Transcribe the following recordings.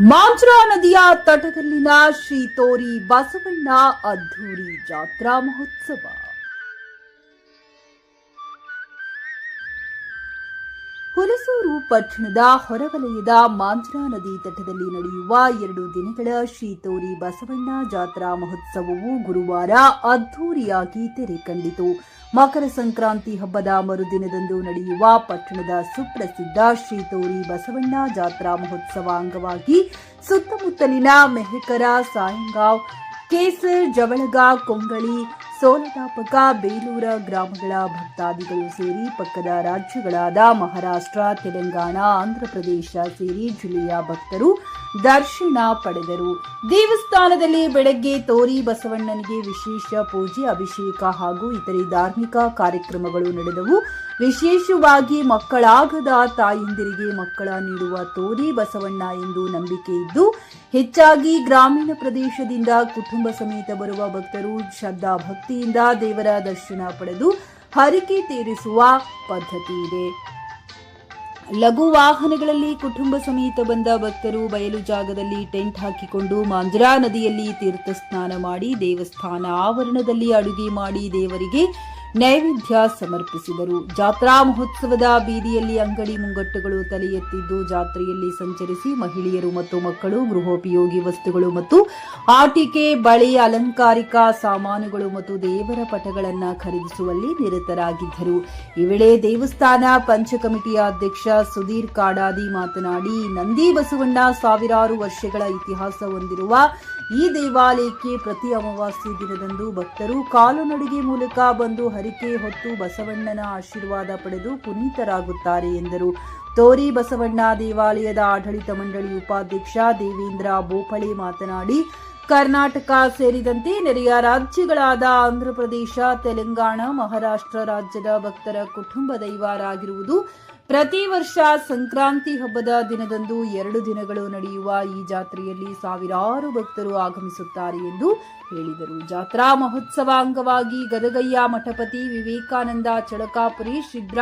ಮಾಂಜ್ರಾ ನದಿಯ ತಟದಲ್ಲಿನ ಶ್ರೀ ತೋರಿ ಬಸವಣ್ಣ ಅದ್ಧೂರಿ ಜಾತ್ರಾ ಮಹೋತ್ಸವ. ಹುಲಸೂರು ಪಟ್ಟಣದ ಹೊರವಲಯದ ಮಾಂಜ್ರಾ ನದಿ ತಟದಲ್ಲಿ ನಡೆಯುವ ಎರಡು ದಿನಗಳ ಶ್ರೀ ತೋರಿ ಬಸವಣ್ಣ ಜಾತ್ರಾ ಮಹೋತ್ಸವವು ಗುರುವಾರ ಅದ್ಧೂರಿಯಾಗಿ ತೆರೆ ಕಂಡಿತು. ಮಕರ ಸಂಕ್ರಾಂತಿ ಹಬ್ಬದ ಮರುದಿನದಂದು ನಡೆಯುವ ಪಟ್ಟಣದ ಸುಪ್ರಸಿದ್ಧ ಶ್ರೀ ತೋರಿ ಬಸವಣ್ಣ ಜಾತ್ರಾ ಮಹೋತ್ಸವ ಅಂಗವಾಗಿ ಸುತ್ತಮುತ್ತಲಿನ ಮೆಹಕರ, ಸಾಯಂಗಾವ್, ಕೇಸರ್, ಜವಳಗ, ಕೊಂಗಳಿ, ಸೋಲತಾಪಕ, ಬೇಲೂರ ಗ್ರಾಮಗಳ ಭಕ್ತಾದಿಗಳು ಸೇರಿ ಪಕ್ಕದ ರಾಜ್ಯಗಳಾದ ಮಹಾರಾಷ್ಟ್ರ, ತೆಲಂಗಾಣ, ಆಂಧ್ರಪ್ರದೇಶ ಸೇರಿ ಜಿಲ್ಲೆಯ ಭಕ್ತರು ದರ್ಶನ ಪಡೆದರು. ದೇವಸ್ಥಾನದಲ್ಲಿ ಬೆಳಗ್ಗೆ ತೋರಿ ಬಸವಣ್ಣನಿಗೆ ವಿಶೇಷ ಪೂಜೆ, ಅಭಿಷೇಕ ಹಾಗೂ ಇತರೆ ಧಾರ್ಮಿಕ ಕಾರ್ಯಕ್ರಮಗಳು ನಡೆದವು. ವಿಶೇಷವಾಗಿ ಮಕ್ಕಳಾಗದ ತಾಯಂದಿರಿಗೆ ಮಕ್ಕಳ ನೀಡುವ ತೋರಿ ಬಸವಣ್ಣ ಎಂದು ನಂಬಿಕೆ ಇದ್ದು, ಹೆಚ್ಚಾಗಿ ಗ್ರಾಮೀಣ ಪ್ರದೇಶದಿಂದ ಕುಟುಂಬ ಸಮೇತ ಬರುವ ಭಕ್ತರು ಶ್ರದ್ಧಾ ಭಕ್ತಿಯಿಂದ ದೇವರ ದರ್ಶನ ಪಡೆದು, ಹರಿಕೆ ತೀರಿಸುವ ಪದ್ಧತಿ ಇದೆ. ಲಘು ವಾಹನಗಳಲ್ಲಿ ಕುಟುಂಬ ಸಮೇತ ಬಂದ ಭಕ್ತರು ಬಯಲು ಜಾಗದಲ್ಲಿ ಟೆಂಟ್ ಹಾಕಿಕೊಂಡು ಮಾಂಜ್ರಾ ನದಿಯಲ್ಲಿ ತೀರ್ಥ ಸ್ನಾನ ಮಾಡಿ ದೇವಸ್ಥಾನ ಆವರಣದಲ್ಲಿ ಅಡುಗೆ ಮಾಡಿ ದೇವರಿಗೆ ನೈವೇದ್ಯ ಸಮರ್ಪಿಸಿದರು. ಜಾತ್ರಾ ಮಹೋತ್ಸವದ ಬೀದಿಯಲ್ಲಿ ಅಂಗಡಿ ಮುಂಗಟ್ಟುಗಳು ತಲೆ ಎತ್ತಿದ್ದು ಜಾತ್ರೆಯಲ್ಲಿ ಸಂಚರಿಸಿ ಮಹಿಳೆಯರು ಮತ್ತು ಮಕ್ಕಳು, ಗೃಹೋಪಯೋಗಿ ವಸ್ತುಗಳು ಮತ್ತು ಆಟಿಕೆ, ಬಳೆ, ಅಲಂಕಾರಿಕ ಸಾಮಾನುಗಳು ಮತ್ತು ದೇವರ ಪಟಗಳನ್ನು ಖರೀದಿಸುವಲ್ಲಿ ನಿರತರಾಗಿದ್ದರು. ಈ ವೇಳೆ ದೇವಸ್ಥಾನ ಪಂಚ ಕಮಿಟಿಯ ಅಧ್ಯಕ್ಷ ಸುಧೀರ್ ಕಾಡಾದಿ ಮಾತನಾಡಿ, ನಂದಿ ಬಸವಣ್ಣ ಸಾವಿರಾರು ವರ್ಷಗಳ ಇತಿಹಾಸ ಹೊಂದಿರುವ ಈ ದೇವಾಲಯಕ್ಕೆ ಪ್ರತಿ ಅಮಾವಾಸ್ಯೆ ದಿನದಂದು ಭಕ್ತರು ಕಾಲುನಡಿಗೆ ಮೂಲಕ ಬಂದು ಹರಿಕೆ ಹೊತ್ತು ಬಸವಣ್ಣನ ಆಶೀರ್ವಾದ ಪಡೆದು ಪುನೀತರಾಗುತ್ತಾರೆ ಎಂದರು. ತೋರಿ ಬಸವಣ್ಣ ದೇವಾಲಯದ ಆಡಳಿತ ಮಂಡಳಿ ಉಪಾಧ್ಯಕ್ಷ ದೇವೇಂದ್ರ ಬೋಪಳೆ ಮಾತನಾಡಿ ಕರ್ನಾಟಕ ಸೇರಿದಂತೆ ನೆರೆಯ ರಾಜ್ಯಗಳಾದ ಆಂಧ್ರಪ್ರದೇಶ, ತೆಲಂಗಾಣ, ಮಹಾರಾಷ್ಟ್ರ ರಾಜ್ಯದ ಭಕ್ತರ ಕುಟುಂಬ ದೈವಾರಾಗಿರುವುದು ಪ್ರತಿ ವರ್ಷ ಸಂಕ್ರಾಂತಿ ಹಬ್ಬದ ದಿನದಂದು ಎರಡು ದಿನಗಳು ನಡೆಯುವ ಈ ಜಾತ್ರೆಯಲ್ಲಿ ಸಾವಿರಾರು ಭಕ್ತರು ಆಗಮಿಸುತ್ತಾರೆ ಎಂದು ಹೇಳಿದರು. ಜಾತ್ರಾ ಮಹೋತ್ಸವ ಅಂಗವಾಗಿ ಗದಗಯ್ಯ ಮಠಪತಿ ವಿವೇಕಾನಂದ, ಚಳಕಾಪುರಿ, ಶಿಬ್ರ,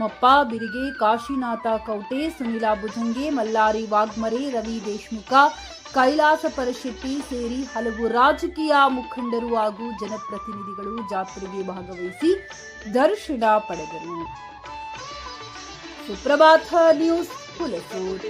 ಮಪ್ಪ, ಬಿರಿಗೆ, ಕಾಶಿನಾಥ ಕೌಟೆ, ಸುನಿಲ ಭುಜಂಗೆ, ಮಲ್ಲಾರಿ, ವಾಗ್ಮರೆ, ರವಿ ದೇಶ್ಮುಖ ಕೈಲಾಸ ಪರಶೆಟ್ಟಿ ಸೇರಿ ಹಲವು ರಾಜಕೀಯ ಮುಖಂಡರು ಹಾಗೂ ಜನಪ್ರತಿನಿಧಿಗಳು ಜಾತ್ರೆಗೆ ಭಾಗವಹಿಸಿ ದರ್ಶನ ಪಡೆದರು. ಸುಪ್ರಭಾತ ನ್ಯೂಸ್ ಹುಲಸೂರು